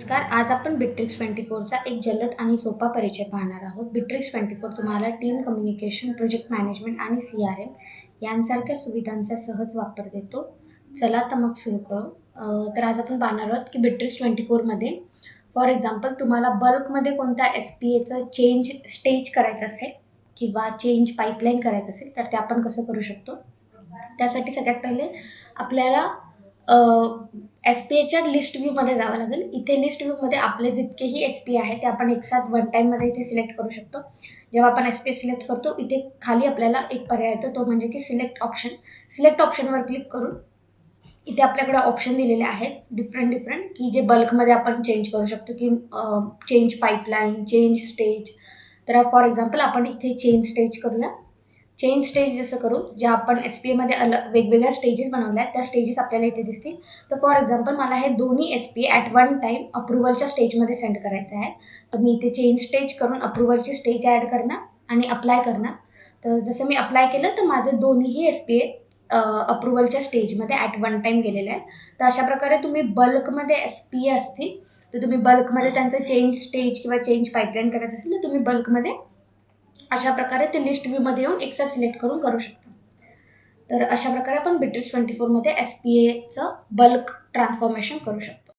नमस्कार आज आपण बिट्रिक्स ट्वेंटी फोरचा एक जलद आणि सोपा परिचय पाहणार आहोत. बिट्रिक्स ट्वेंटी फोर तुम्हाला टीम कम्युनिकेशन प्रोजेक्ट मॅनेजमेंट आणि सी आर एम यांसारख्या सुविधांचा सहज वापर देतो. चला तर मग सुरू करू. तर आज आपण पाहणार आहोत की बिट्रिक्स ट्वेंटी फोरमध्ये फॉर एक्झाम्पल तुम्हाला बल्कमध्ये कोणत्या एस पी एचं चेंज स्टेज करायचं असेल किंवा चेंज पाईपलाईन करायचं असेल तर ते आपण कसं करू शकतो? त्यासाठी सगळ्यात पहिले आपल्याला एस पी एच्या लिस्ट व्ह्यूमध्ये जावं लागेल. इथे लिस्ट व्ह्यूमध्ये आपले जितकेही एस पी आहे ते आपण एकसाथ वन टाईममध्ये इथे सिलेक्ट करू शकतो. जेव्हा आपण एस पी सिलेक्ट करतो इथे खाली आपल्याला एक पर्याय येतो तो म्हणजे की सिलेक्ट ऑप्शन सिलेक्ट ऑप्शनवर क्लिक करून इथे आपल्याकडे ऑप्शन दिलेले आहेत डिफरंट डिफरंट की जे बल्कमध्ये आपण चेंज करू शकतो की चेंज पाईपलाईन चेंज स्टेज तर फॉर एक्झाम्पल आपण इथे चेंज स्टेज करूया. चेन स्टेज जसं करू ज्या आपण एस पी एमध्ये अल वेगवेगळ्या स्टेजेस बनवल्या आहेत त्या स्टेजेस आपल्याला इथे दिसतील. तर फॉर एक्झाम्पल मला हे दोन्ही S P at one time अप्रुव्हलच्या स्टेजमध्ये सेंड करायचं आहे. तर मी इथे चेंज स्टेज करून अप्रुव्हलची स्टेज ॲड करणार आणि अप्लाय करणार. तर जसं मी अप्लाय केलं तर माझे दोन्हीही एस पी ए अप्रुव्हलच्या स्टेजमध्ये ॲट वन टाईम गेलेले आहेत तर अशा प्रकारे तुम्ही बल्कमध्ये एस पी ए असतील तर तुम्ही बल्कमध्ये त्यांचं चेंज स्टेज किंवा चेंज पाईपलाईन करायचं असेल तर तुम्ही बल्कमध्ये अशा प्रकारे ते लिस्ट व्ह्यूमध्ये येऊन एक्सेल सिलेक्ट करून करू शकता तर अशा प्रकारे आपण बिट्रिक्स ट्वेंटी फोरमध्ये एस पी एचं बल्क ट्रान्सफॉर्मेशन करू शकतो.